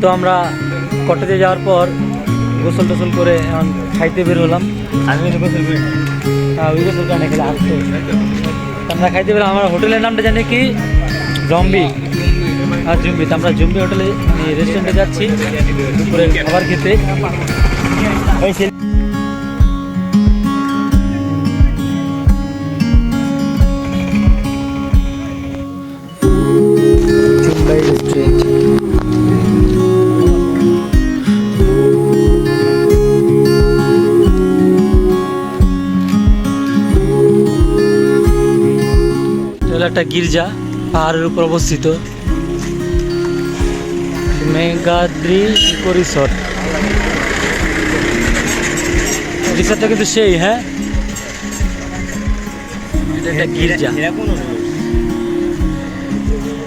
তো আমরা কটেজে যাওয়ার পর গোসল টোসল করে এখন খাইতে বের হলাম। আমি গোসল করি হ্যাঁ ওই গোসল কানে খেলে আসতো আমরা খাইতে বের আমার হোটেলের নামটা জানি কি? জম্বি। আর জুম্বি। আমরা জুম্বি হোটেলে রেস্টুরেন্টে যাচ্ছি। দুপুরে খাবার খেতে। গির্জা পাহাড়ের উপর অবস্থিত। মেগাদ্রি ইকো রিসর্ট রিসর্টটা কিন্তু সেই হ্যাঁ? এটা গির্জা।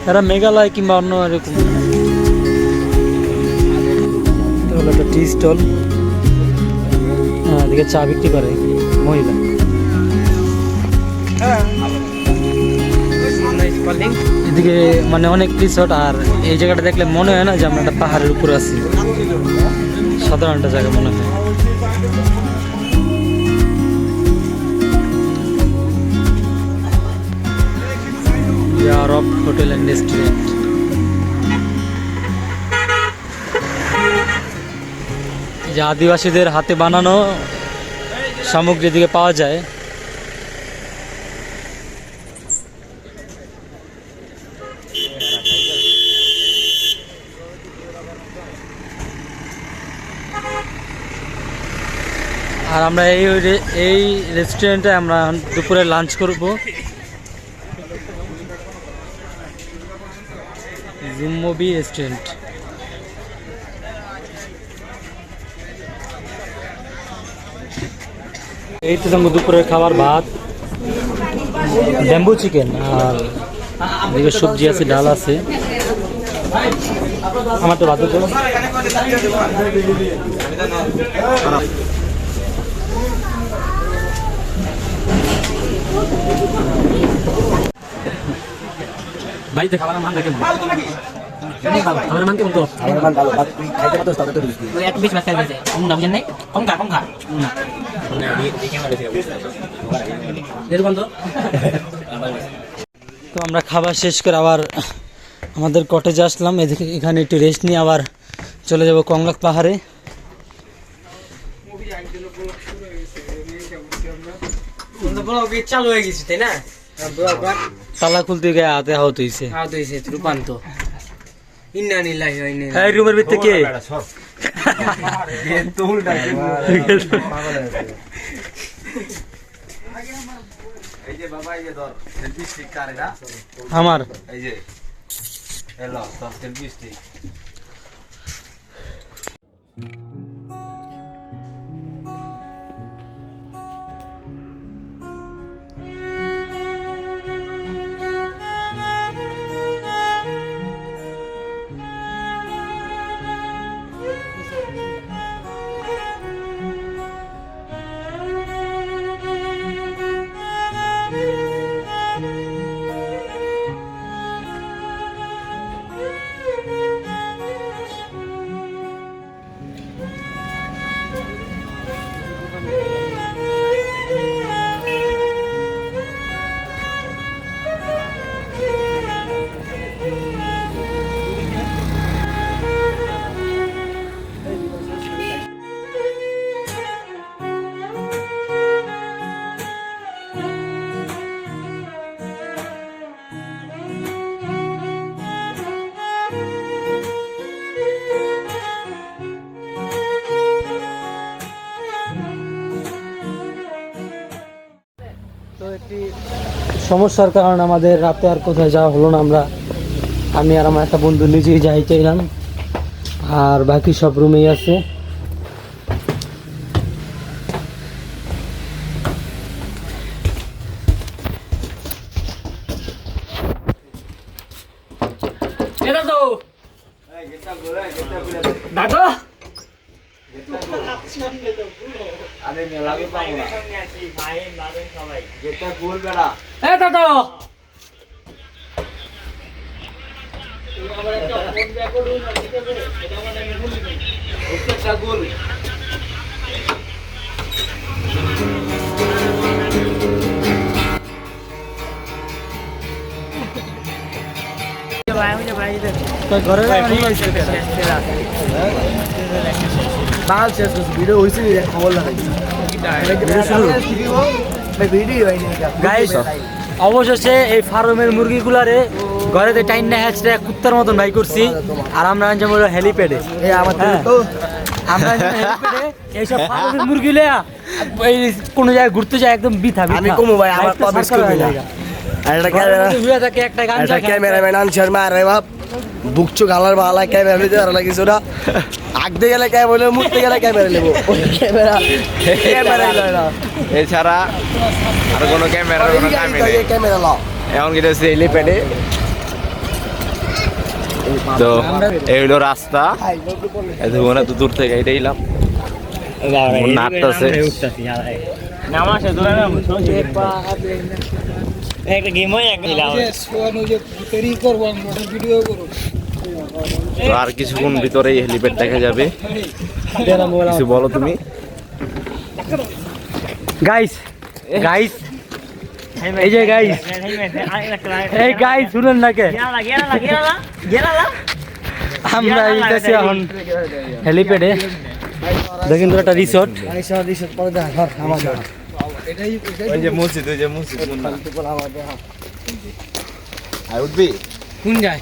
এরা মেঘালয় কিংবা অন্য এরকম। Tea stall. হ্যাঁ এদিকে চা বিক্রি করে মহিলা। এদিকে মানে অনেক রিসর্ট আর এই জায়গাটা দেখলে মনে হয় না যে আমরা একটা পাহাড়ের উপরে আছি। সাধারণ একটা জায়গা মনে হয়। হোটেল অ্যান্ড রেস্টুরেন্ট যে আদিবাসীদের হাতে বানানো সামগ্রী দিকে পাওয়া যায়। আর আমরা এই এই রেস্টুরেন্টে আমরা দুপুরে লাঞ্চ করব। জুম্মবি রেস্টুরেন্ট এই তো তোমার দুপুরের খাবার, ভাত। ব্যাম্বু চিকেন আর এদিকে সবজি আছে, ডাল আছে। আমার তো তো বাড়িতে খাবার মান দেখে খাবার মান কেমন তো আমার মান ভালো, তুই খাইতে পারতো, তাহলে তো দিস এক পিস মাছ খাই কম না বুঝেন নাই? কম খা কম খা না তো তো আমরা খাবার শেষ করে আবার আমাদের কটেজে আসলাম। এদিকে এখানে একটু রেস্ট নিয়ে আবার চলে যাব কংলাক পাহাড়ে। চালু হয়ে গেছে তাই না? তালা খুলতে গিয়ে হাতে আহত হয়েছে আউট হয়েছে রূপান্ত। ইন্না নিল্লাহি ওয়া ইন্না এই রুমের ভিতরে কে? আমার। এই যে, এলো, তোর selfie stick। সমস্যার কারণে আমাদের রাতে আর কোথায় যাওয়া হলো না আমরা। আমি আর আমার একটা বন্ধু নিজেই যাই চাইলাম আর বাকি সব রুমেই আছে। তো এই, গেটটা খুলে, গেটটা খুলে দে। ডাকো আরে মেলা আমি পাবো না। গেটটা খুল বেড়া। এ দাদা তো ঘরে বাল শেষ করছি ভিডিও হয়েছে নি খবর লাগাই ভিডিও হয়নি অবশেষে এই ফার্মের মুরগিগুলারে ঘরেতে টাইন না হ্যাচটা কুত্তার মতন ভাই করছি। আর আমরা আনজাম হলো হেলিপ্যাডে। আমার হ্যাঁ। তো। আমরা হেলিপ্যাডে এইসব ফার্মের মুরগি লেয়া এই কোনো জায়গায় ঘুরতে যায় একদম বিথা আমি কমু ভাই, আমার। আর মধ্যে শুয়ে থাকে একটা ক্যামেরাম্যান আনসার মারে বাপ বুকচু গালার বালা ক্যামেরা নিতে আর লাগিস ওরা আগতে গেলে ক্যামেরা বলে মুড়তে গেলে ক্যামেরা নেব। ক্যামেরা ক্যামেরা না। এছাড়া আর কোনো ক্যামেরার কোনো নেই। ক্যামেরা লাও। এখন কি হচ্ছে হেলিপ্যাডে তো এই হলো রাস্তা। এত দূর থেকে এটাই লাভ। নাটতাছে একটা গেম হয় একটা তো আর কিছুক্ষণ ভিতরে এই হেলিপ্যাড দেখা যাবে। কিছু বলো তুমি। গাইস গাইস এই যে গাইস এই গাইস শুনেন না কে? আমরা এইটাছি এখন হেলিপ্যাডে। দেখেন তো একটা রিসোর্ট ওই যে মসজিদ ওই যে মসজিদ আর উঠবি? কোন যায়?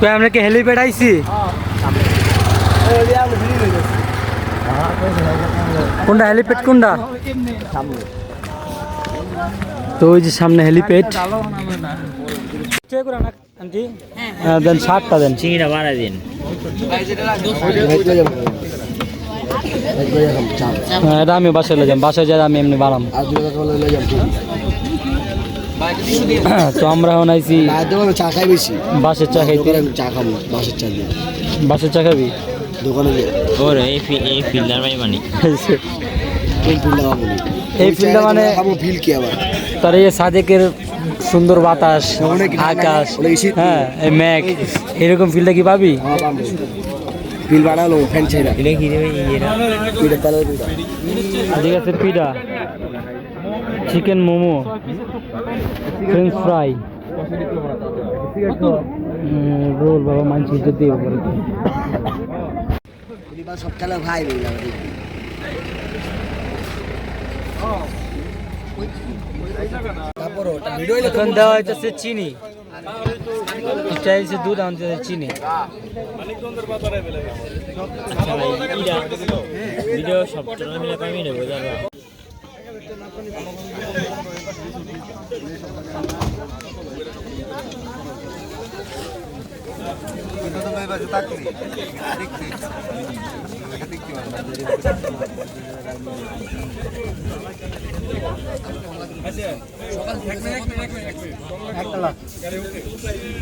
তো আমরা কি হেলিপ্যাড আইছি? কোনটা হেলিপ্যাড কোনটা? তো ওই যে সামনে হেলিপ্যাড। হ্যাঁ দেন ষাটটা দেন। চিংড়া বাড়া দিন। হ্যাঁ এটা আমি বাসায় যাম। বাসায় যাই আমি এমনি বাড়াম আর দুটো কথা বলে যাম তো আমরা এখন আইছি আর চা খাই বেশি? বাসের চা খাইতে। চা খাব বাসের চা দিয়ে। বাসের চা খাবি? দোকানে গিয়ে। এই এই ফিল্ডার ভাই মানে কোন ফিল্ডে খাব না এই ফিল্ডে মানে খাব ফিল কি আবার। তার এই সাদেকের সুন্দর বাতাস অনেক আকাশ হ্যাঁ এই মেঘ এরকম ফিল্ডটা কি পাবি? হ্যাঁ ফিল ফ্যান ঠিক আছে পিঠা chicken momo french fry roll বাবা মানছি সব খেলা ভাই ভিডিও এখন দেওয়া হইতেছে চিনি। চাইছে দুধ আনতে চিনি। ভিডিও সব চ্যানেল মিলে পাবি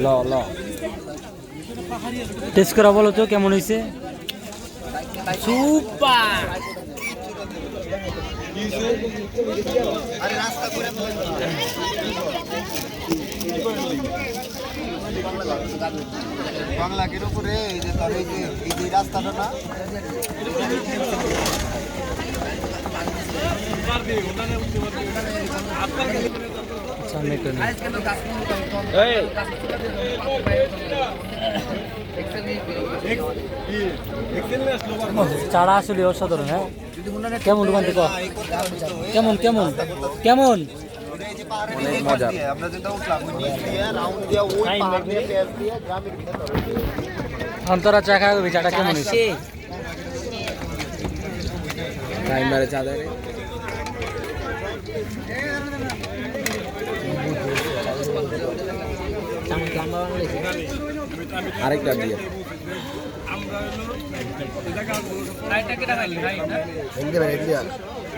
না বোঝাবা টেস্ট করা বলো তো কেমন হয়েছে? বাংলা গের উপরে, এই যে তোর এই যে এই যে রাস্তাটা না। চারা আসলে অসাধারণ হ্যাঁ? কেমন দোকান থেকে কেমন কেমন? কেমন? অনেক মজা। আমরা যেটা উঠলাম ওই দিয়ে রাউন্ড দিয়ে ওই পাহাড় দিয়ে পেঁয়াজ দিয়ে গ্রামের চা খায় চাটা কেমন হয়েছে? টাইমারে আরেকটা দিয়ে।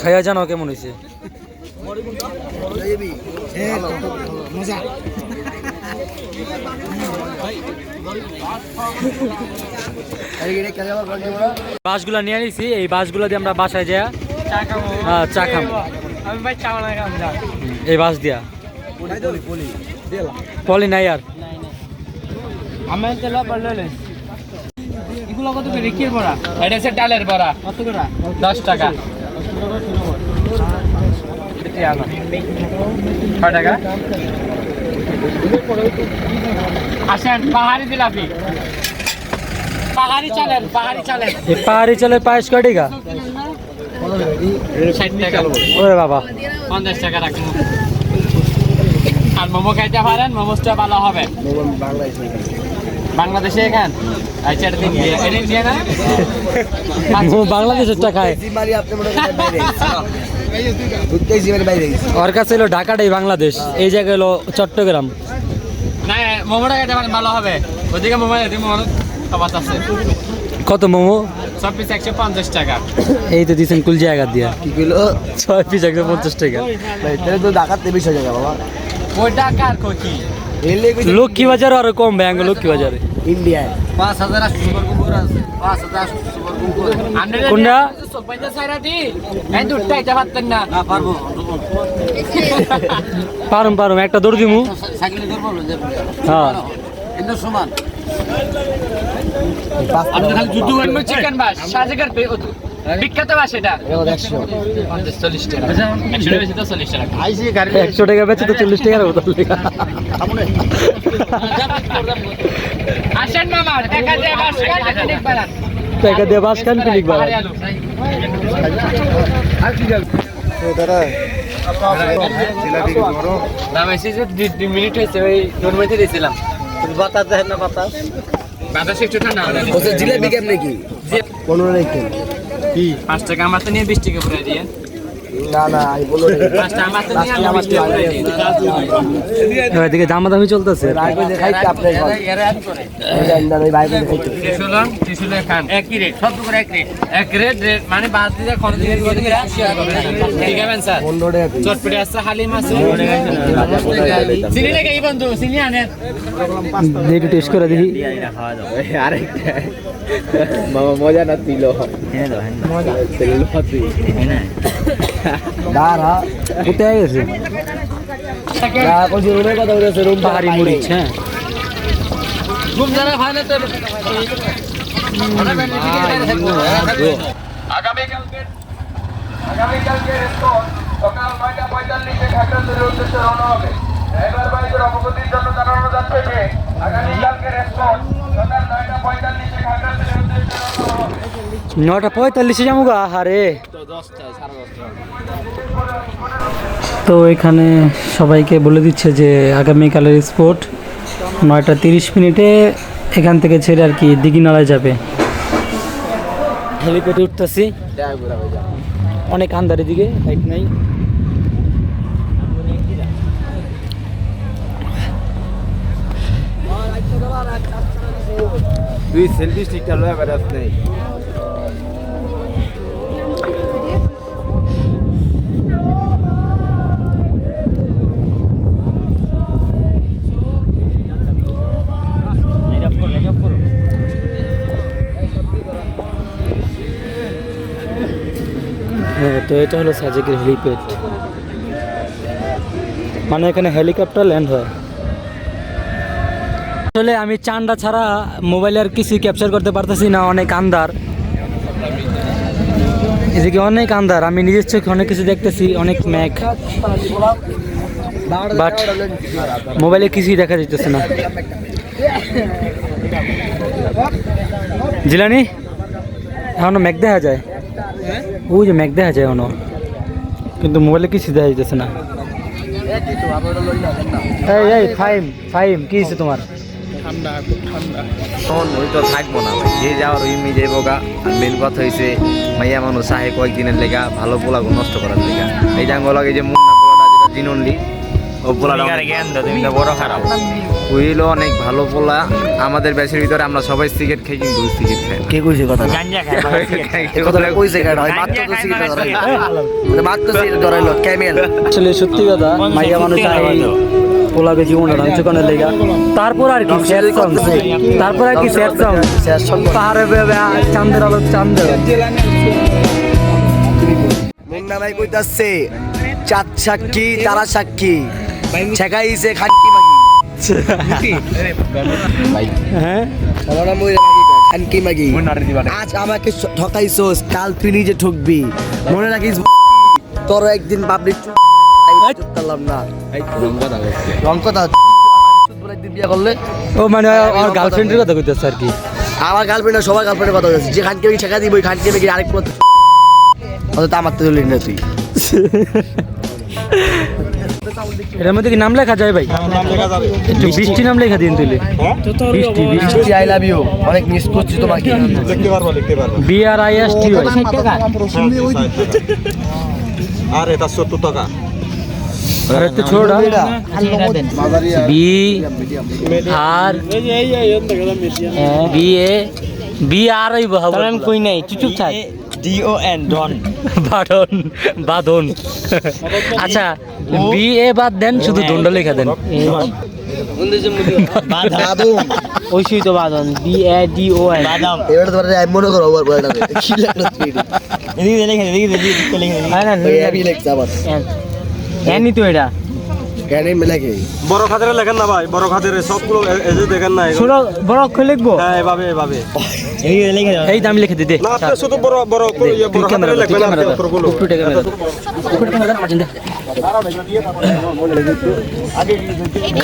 খাইয়া জানো কেমন হয়েছে মজা বাসগুলো নিয়ে নিছি এই বাসগুলো দিয়ে আমরা বাসায় যাই হ্যাঁ চা খাম। এই বাস দিয়া। পলি নাই আর। আমি এগুলো কত করে? কি বড়া? এটা হচ্ছে ডালের বড়া। কত করে? দশ টাকা। এটি আনো কয় টাকা? আসেন পাহাড়ি জিলাপি। পাহাড়ি চালেন পাহাড়ি চালেন এই পাহাড়ি চালের পায়েস কয় টাকা। ওরে বাবা। পঞ্চাশ টাকা রাখুন। আর মোমো খাইতে পারেন মোমোসটা ভালো হবে। বাংলাদেশে এখান? আচ্ছা এটা এটা দিয়ে না? বাংলাদেশের টাকায়। মারি আপনি করেন বাইরে বাইরে গেছি। ওর কাছে হলো ঢাকাটাই বাংলাদেশ এই জায়গায় হলো চট্টগ্রাম। না মোমোটা ভালো হবে। ওদিকে মোমো এদিকে মোমো খাবার আছে। কত মোমো? সব পিস একশো পঞ্চাশ টাকা। এই তো দিয়েছেন কুল জায়গা দিয়া। কি কইলো? ছয় পিস একশো পঞ্চাশ টাকা। তাহলে তো ডাকাতে বেশি হয়ে যাবে বাবা। ওইটা কার কোচি? রেলে কইছে লক্ষ্মী বাজার আরও কম ব্যাঙ্গ লক্ষ্মী বাজারে। ইন্ডিয়ায় দুধটা এটা পারতেন না। পারুম পারুম একটা দৌড় দিমু। হ্যাঁ। আপনি বিখ্যাত এটা। চল্লিশ টাকা। একশো টাকা বেচে তো চল্লিশ টাকার বোতল আসেন মামা টাকা দিয়ে বাস টাকা টাকা দিয়ে বাস খান পিলিক বাবা পাহাড়ি দাম এসেছে দুই দুই মিনিট হয়েছে ওই দু দিয়েছিলাম। বাতাস দেখেন না বাতাস? বাতাস একটু ঠান্ডা জিলেবি কেমনে কি? পনেরো রেখে পাঁচ টাকা আমার তো নিয়ে বিশ টাকা পুরাই দিয়ে না না আমি বলো পাঁচ টাকা আমার তো নিয়ে বিশ টাকা পুরাই দিয়ে এবার দিকে দামাদামি চলতেছে রায় করে খাইতে আপনার ভাই করে খাইতে ত্রিশুলন ত্রিশুলে খান একই রেট সব করে এক রেট এক রেট রেট মানে বাদ দিয়ে খরচ দিয়ে দিয়ে দিয়ে ঠিক আছে স্যার পনেরো টাকা piece। চটপটে আছে হালিম আছে চিনি লেগে এই বন্ধু চিনি একটু টেস্ট করে দেখি মামা মজা না দিল দাঁড়া কোথায় গেছে? যা কইছি রুমের কথা বলেছে রুম পাহাড়ি মরিচ হ্যাঁ। ঘুম যারা ভালো তো আগামীকালকে আগামীকালকে সকাল নয়টা পঁয়তাল্লিশে খাগড়াছড়ির উদ্দেশ্যে রওনা হবে। ড্রাইভার ভাইদের অবগতির জন্য জানানো যাচ্ছে যে আগামীকালকে রেসপন্স সকাল নয়টা পঁয়তাল্লিশে খাগড়াছড়ির উদ্দেশ্যে রওনা হবে নটা পঁয়তাল্লিশে যাব গা হারে তো এখানে সবাইকে বলে দিচ্ছে যে আগামীকালের স্পোর্ট নয়টা তিরিশ মিনিটে এখান থেকে ছেড়ে আর কি দিঘিনালায় যাবে। হেলিপ্যাডে উঠতেছি। অনেক আন্দার দিকে লাইট নাই। তুই সেলফি স্টিকটা লয়ে বেড়াস নেই। তো এটা হলো সাজেকের হেলিপ্যাড। মানে এখানে হেলিকপ্টার ল্যান্ড হয়। আসলে আমি চান্ডা ছাড়া মোবাইলে আর কিছুই ক্যাপচার করতে পারতেছি না, অনেক আন্দার এদিকে অনেক আন্দার আমি নিজের চোখে অনেক কিছু দেখতেছি, অনেক ম্যাক বাট মোবাইলে কিছুই দেখা যাইতেছে না। জিলানি, এখনও ম্যাক দেখা যায়? ওই যে ম্যাক দেখা যায় কিন্তু মোবাইলে কিছু দেখা যাইতেছে না। এই এই ফাইম ফাইম কি হয়েছে তোমার? ওই তো থাকব না ভাই। যে যাওয়ার ওই মেয়ে যাইবো গা আর মেন কথা হয়েছে মাইয়া মানুষ কয়েকদিনের লেগা ভালো পোলাগো নষ্ট করার লেগা। এই জাঙ্গ লাগে যে মুন্না পোলাটা যেটা জিনলি ও পোলাটা তুমি তো বড় খারাপ। হইল অনেক ভালো পোলা। আমাদের ব্যাচের ভিতরে আমরা সবাই সিগারেট খাই কিন্তু সিগারেট খাই কে কইছে কথা এই কথাটা কইছে কেন? হয় মাত্র তো সিগারেট ধরাইলো। মানে মাত্র সিগারেট ধরাইলো ক্যামেল। আসলে সত্যি কথা মাইয়া মানুষ পোলাকে জীবনটা ধ্বংস করার লেগা। তারপর আর কি স্যাড সং তারপর আর কি স্যাড সং পাহাড়ে চান্দের আলো চান্দের মুন্না ভাই কইতাছে চাঁদ সাক্ষী তারা সাক্ষী। ছেকাইছে খানকি মাগি হ্যাঁ? আমার নাম খানকি মাগি আজ আমাকে স- ঠকাইছোস কাল তুই নিজে ঠকবি। মনে রাখিস তোর একদিন পাবলিক করলাম না রং কথা বিয়ে করলে ও মানে আমার গার্লফ্রেন্ডের কথা কইতেছে আর কি। আমার গার্লফ্রেন্ড সবার গার্লফ্রেন্ডের কথা হচ্ছে যে খানকে আমি ছেকা দিব ওই খানকে মেয়ে আরেক পথ অত আমার তো তুই। এটার মধ্যে কি নাম লেখা যায় ভাই একটু বৃষ্টি নাম লেখা দিন তুলে বৃষ্টি বৃষ্টি আই লাভ ইউ অনেক মিস করছি তোমাকে লিখতে পারব লিখতে পারব B R I S T আর এটা সত্তর টাকা একটু B R B A B R ওই আমি কই নাই চুপ থাক ডি ও এন ডন বাদন বাদন। আচ্ছা বি এ বাদ দেন শুধু দণ্ড লেখা দেন। ওই তো বাদন B A D O N বাদাম। এবারে তোমার আমি মনে করো ওভার বয়টা কি লাগল এদিকে লেখা এদিকে এদিকে লেখা না না ওই আমি আবার। এনি তো এটা। কেন লেখে বড় খাদের লেখেন না ভাই বড় খাদের সবগুলো এই যে দেখেন না। ছোট বড় অক্ষর লিখব? হ্যাঁ এভাবে এভাবে। এই দাম লিখে দে দে। না আপনি শুধু বড় বড় করে ইয়ে বড় খাদের লিখবেন আর কি অক্ষরগুলো উপরে। ক্যামেরা উপরে ক্যামেরা মার্জিন দে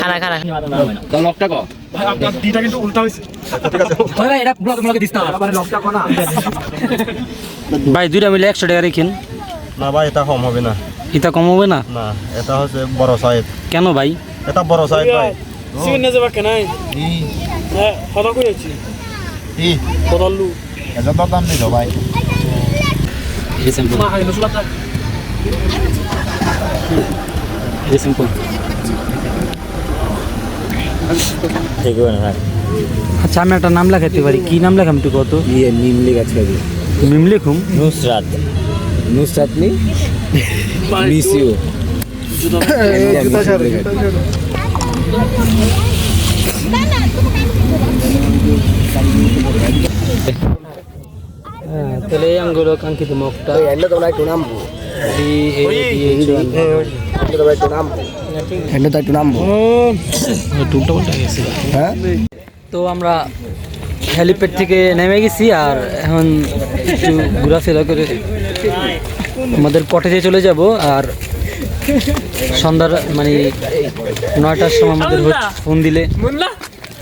খানা খানা দুইটা কিন্তু উল্টা হয়েছে ভাই ভাই এটা ব্লগ ব্লগে দিস না। ভাই দুইটা মিলে একশো টাকা রেখেন। না ভাই এটা কম হবে না। এটা কম হবে না? না এটা হচ্ছে বড় সাইজ। কেন ভাই? এটা বড় সাইজ ভাই। সিন না যাবে কেন এই সিম্পল এই সিম্পল আচ্ছা আমি একটা নাম লেখাতে পারি। কি নাম লেখাম তুই কত ইয়ে নিম লেখাচ্ছে মিম লিখুম নুসরাত। নুসরাত নি মিস ইউ হ্যাঁ তাহলে এই আঙ্গুলো কাঙ্ক্ষিত মুখটা এন্ড তোমরা একটু নামবো একটু নামবো এন্ড তো একটু নামবো গেছে হ্যাঁ তো আমরা হেলিপ্যাড থেকে নেমে গেছি আর এখন একটু ঘোরাফেরা করে আমাদের কটেজে চলে যাব আর সন্ধ্যার মানে নয়টার সময় আমাদের ফোন দিলে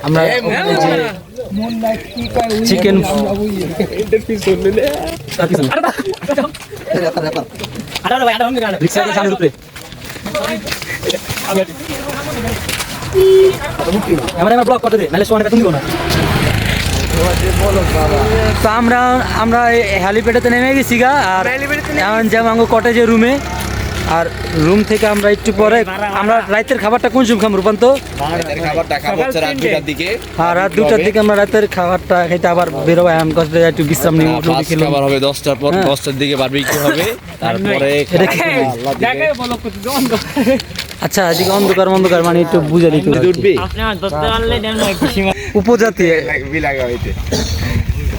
আমরা চিকেন আমরা ব্লক করতে দে নাহলে সোয়ানটা তুমি না তো আমরা আমরা হ্যালিপ্যাডেতে নেমে গেছি গা আর এখন যাব কটেজের রুমে আর রুম থেকে আমরা একটু পরে আমরা রাতের খাবারটা কোন সময় খাম রূপান্ত? হচ্ছে রাত দুটার দিকে। আর রাত দুটার দিকে আমরা রাতের খাবারটা খেতে আবার বেরোবো। এমন কষ্ট একটু বিশ্রাম নিই খাবার হবে দশটার পর হ্যাঁ। দশটার দিকে বারবিকিউ হবে। তারপরে আচ্ছা এদিকে অন্ধকার অন্ধকার মানে একটু বুঝে দিতে হবে আর উপজাতি।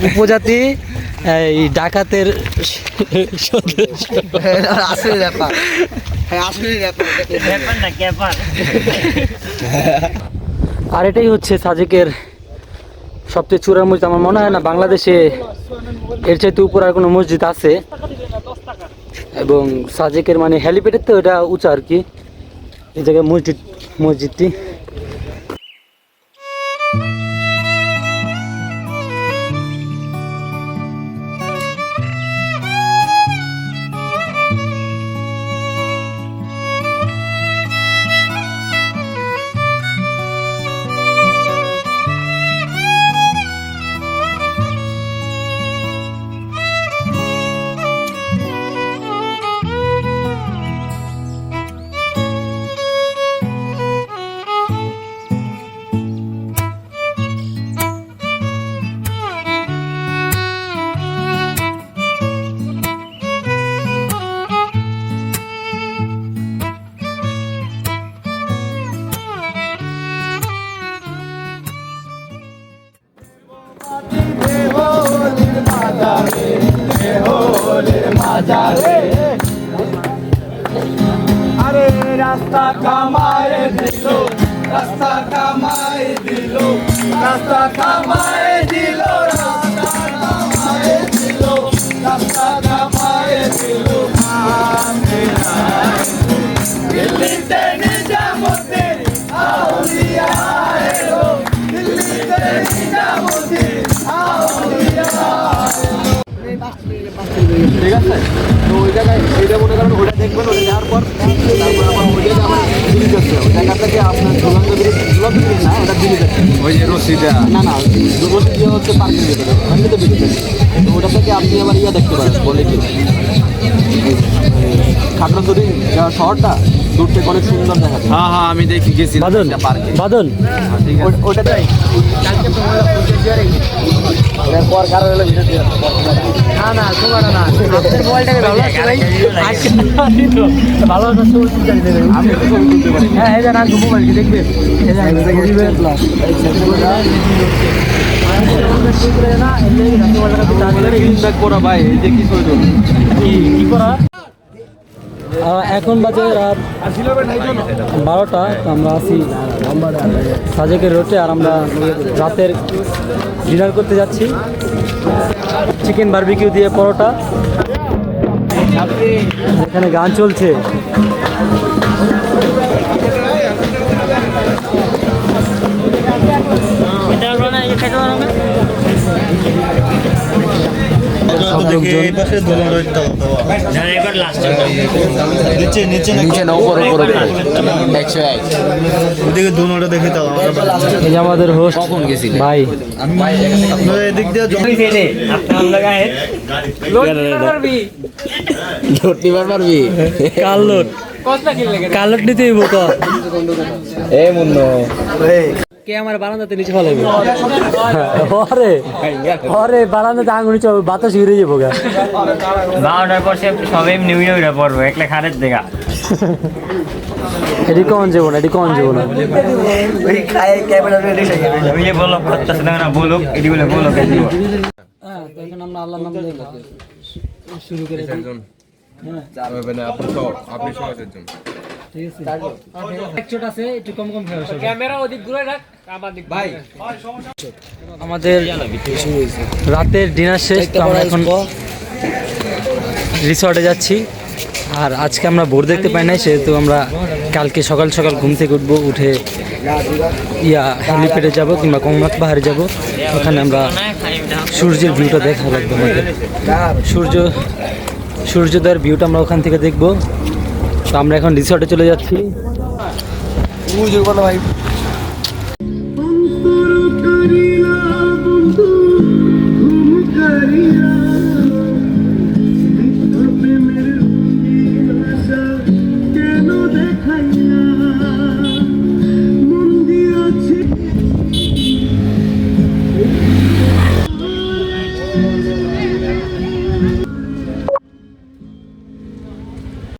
উপজাতি এই ডাকাতের ব্যাপার। হ্যাঁ আসলে ব্যাপার আর এটাই হচ্ছে সাজেকের সবচেয়ে চূড়ার মসজিদ আমার মনে হয় না বাংলাদেশে এর চাইতে উপর আর কোনো মসজিদ আছে। এবং সাজেকের মানে হেলিপ্যাডের তো এটা উঁচা আর কি। এই জায়গায় মসজিদ মসজিদটি। ঠিক আছে? তো ওই জায়গায় ওইটা মনে করেন ওইটা দেখবেন ওইটা যাওয়ার পর তারপর আমার ওই জায়গায় আমার ব্রিজ আছে ওই জায়গা থেকে আপনার ঝুলন্ত ব্রিজ ঝুলন্ত ব্রিজ না? ওটা ব্রিজ আছে ওই যে রশিটা। না না দিয়ে হচ্ছে পার্কের ভিতরে। ওখানে তো ব্রিজ আছে তো ওটা থেকে আপনি আবার ইয়া দেখতে পারেন বলে কি খাগড়াছড়ি যাওয়ার শহরটা দূর থেকে অনেক সুন্দর দেখা যায়। হ্যাঁ হ্যাঁ আমি দেখি গেছি পার্কে বাদল ও- ওটা তাই কারও না না তোমার না আপনার মোবাইলটাকে ভালো আছে ভাই ভালো আছে আমি তো ছবি তুলতে পারি হ্যাঁ এই যে না মোবাইল কি দেখবে এই যে গরিবের ফিডব্যাক করা ভাই? এই যে কি ছবি তুলবে কি করা? এখন বাজে রাত বারোটা আমরা আছি সাজেকের রোটে আর আমরা রাতের ডিনার করতে যাচ্ছি। চিকেন বার্বিকিউ দিয়ে পরোটা। এখানে গান চলছে। লোকজন। নিচে না উপর উপর একশো এক ওদিকে দুনোটা দেখে দাও এই যে আমাদের হোস্ট ভাই। এদিক দিয়ে লোট। নিবার পারবি কালোট কালোট নিতে হইব ক? এ মুন্নো। কে আমার বারান্দাতে নিচে ফেলাইবে? অরে অরে বারান্দাতে আঙুল নিচে বাতাস ঘুরে যাব গা। বারোটার পর সে সব এমনি উড়ে উড়ে পড়ব একলা খারের দেখা এটি কখন যাব না এটি কখন যাব না বলো করতেছে না বলুক এটি বলে দিব হ্যাঁ তো এখন আমরা আল্লাহর নাম নিয়ে শুরু করে দিই ঠিক আছে। একচোট আছে একটু কম কম খাওয়া ক্যামেরা ওদিক ঘুরে রাখ আমার দিক ভাই। আমাদের রাতের ডিনার শেষ তো আমরা এখন রিসর্টে যাচ্ছি। আর আজকে আমরা ভোর দেখতে পাই নাই সেহেতু আমরা কালকে সকাল সকাল ঘুম থেকে উঠবো উঠে ইয়া হেলিপ্যাডে যাব কিংবা কংমাত পাহাড়ে যাব। ওখানে আমরা সূর্যের ভিউটা দেখা লাগবে আমাদের সূর্য সূর্যোদয়ের ভিউটা আমরা ওখান থেকে দেখব। তো আমরা এখন রিসর্টে চলে যাচ্ছি। ভাই।